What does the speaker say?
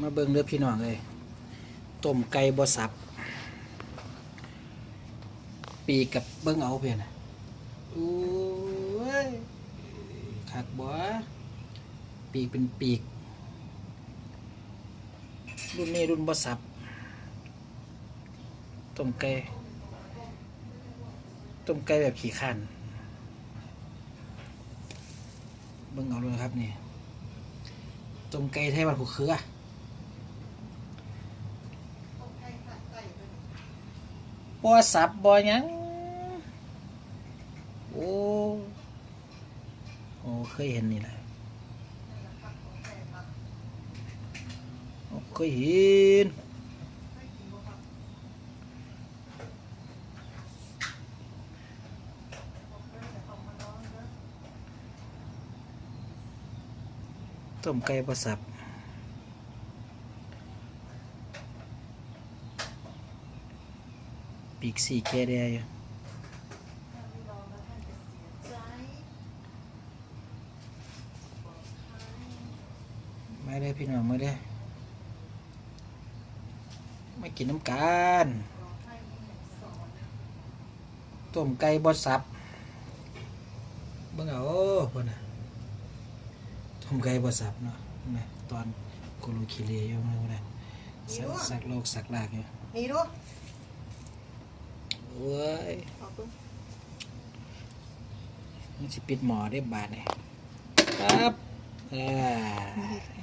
มาเบิ่งเด้อพี่น้องเลยต้มไก่บ่สับ ปีกกับเบิ่งเอาเพียนะอู้ยคักบ่ปีกเป็นปีก รุ่นนี้รุ่นบ่สับต้มไก่ต้มไก่แบบขี้ขันเบิ่งเอาเลยครับนี่ต้มไก่ไทยบ้านผูเคือ บ่สับบ่หยังโอ้โอ้เคยเห็นนี่แหละโอ้เคยเห็นต้มไก่ประสับ ปีกสี่แก่แดอยู่ไม่ได้พี่น้องไม่ได้ไม่กินน้ำกันต้มไก่บดสับเบิ่งเอาเพิ่นน่ะทำไก่บดสับเนาะนะตอนกูรูคิเลอยู่นะนะสักสักโลกสักลากอยู่นี่ดู ยขอบคุณมันสิปิดหมอได้บาทเลยครับอ่านี่ค่ะ